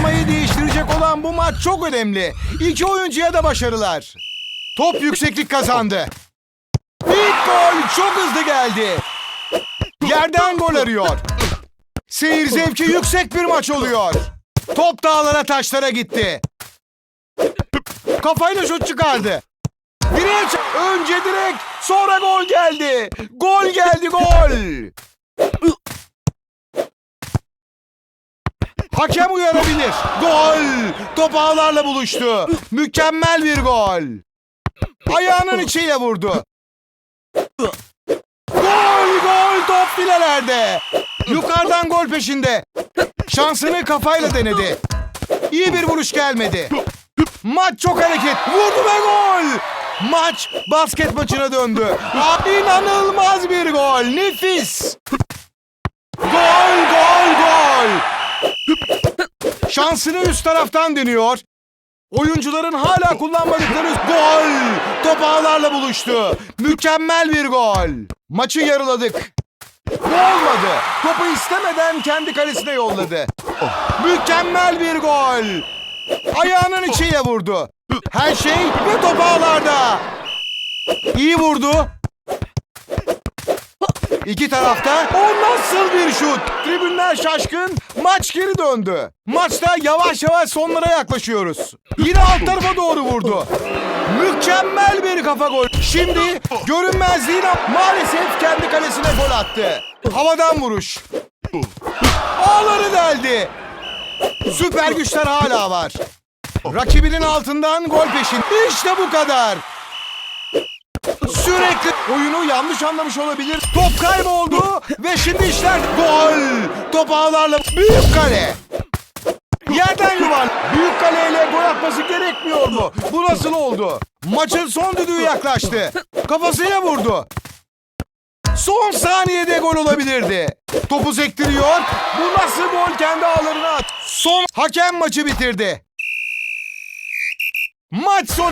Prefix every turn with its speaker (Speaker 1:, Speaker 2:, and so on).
Speaker 1: Sıralamayı değiştirecek olan bu maç çok önemli. İki oyuncuya da başarılar. Top yükseklik kazandı. İlk gol çok hızlı geldi. Yerden gol arıyor. Seyir zevki yüksek bir maç oluyor. Top dağlara taşlara gitti. Kafayla şut çıkardı. Direğe ç- Önce direk, sonra gol geldi. Gol geldi, gol. Hakem uyarabilir. Gol. Top ağlarla buluştu. Mükemmel bir gol. Ayağının içiyle vurdu. Gol, gol. Top filelerde. Yukarıdan gol peşinde. Şansını kafayla denedi. İyi bir vuruş gelmedi. Maç çok hareket. Vurdu ve gol. Maç basket maçına döndü. İnanılmaz bir gol. Nefis. Şansını üst taraftan deniyor. Oyuncuların hala kullanmadıkları gol. Top ağlarla buluştu. Mükemmel bir gol. Maçı yarıladık. Bu olmadı. Topu istemeden kendi kalesine yolladı. Mükemmel bir gol. Ayağının içiyle vurdu. Her şey ve top ağlarda. İyi vurdu. İki tarafta o nasıl bir şut? Tribünler şaşkın, maç geri döndü. Maçta yavaş yavaş sonlara yaklaşıyoruz. Yine alt tarafa doğru vurdu. Mükemmel bir kafa gol. Şimdi görünmezliğine maalesef kendi kalesine gol attı. Havadan vuruş. Ağları deldi. Süper güçler hala var. Rakibinin altından gol peşin. İşte bu kadar. Sürekli oyunu yanlış anlamış olabilir. Top kayboldu ve şimdi işler gol. Top ağlarla büyük kale. Yerden yuvar. Büyük kaleyle gol atması gerekmiyor mu? Bu nasıl oldu? Maçın son düdüğü yaklaştı. Kafasıyla vurdu. Son saniyede gol olabilirdi. Topu sektiriyor. Bu nasıl gol kendi ağlarına at. Son hakem maçı bitirdi. Maç son